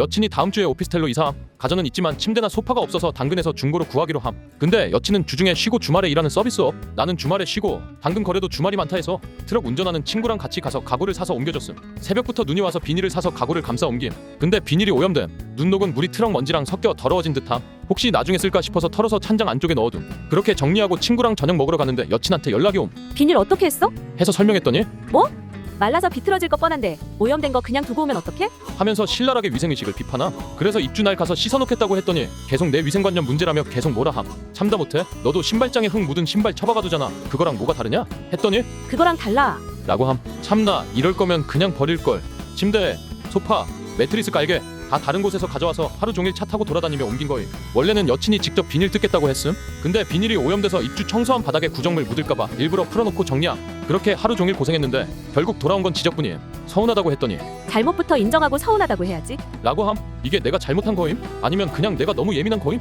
여친이 다음 주에 오피스텔로 이사함 가전은 있지만 침대나 소파가 없어서 당근에서 중고로 구하기로 함. 근데 여친은 주중에 쉬고 주말에 일하는 서비스업. 나는 주말에 쉬고 당근 거래도 주말이 많다 해서 트럭 운전하는 친구랑 같이 가서 가구를 사서 옮겨줬음. 새벽부터 눈이 와서 비닐을 사서 가구를 감싸 옮김. 근데 비닐이 오염됨. 눈 녹은 물이 트럭 먼지랑 섞여 더러워진 듯함. 혹시 나중에 쓸까 싶어서 털어서 찬장 안쪽에 넣어둠 그렇게 정리하고 친구랑 저녁 먹으러 갔는데 여친한테 연락이 옴. 비닐 어떻게 했어? 해서 설명했더니 말라서 비틀어질 거 뻔한데 오염된 거 그냥 두고 오면 어떡해? 하면서 신랄하게 위생의식을 비판함 그래서 입주날 가서 씻어놓겠다고 했더니 계속 내 위생관념 문제라며 계속 뭐라 함. 참다 못해. 너도 신발장에 흙 묻은 신발 처박아두잖아. 그거랑 뭐가 다르냐? 했더니 그거랑 달라. 라고 함. 참나. 이럴 거면 그냥 버릴 걸. 침대 소파 매트리스 깔개 다 다른 곳에서 가져와서 하루 종일 차 타고 돌아다니며 옮긴 거임 원래는 여친이 직접 비닐 뜯겠다고 했음. 근데 비닐이 오염돼서 입주 청소한 바닥에 구정물 묻을까봐 일부러 풀어놓고 정리함 그렇게 하루 종일 고생했는데 결국 돌아온 건 지적분이임 서운하다고 했더니 잘못부터 인정하고 서운하다고 해야지. 라고 함 이게 내가 잘못한 거임? 아니면 그냥 내가 너무 예민한 거임?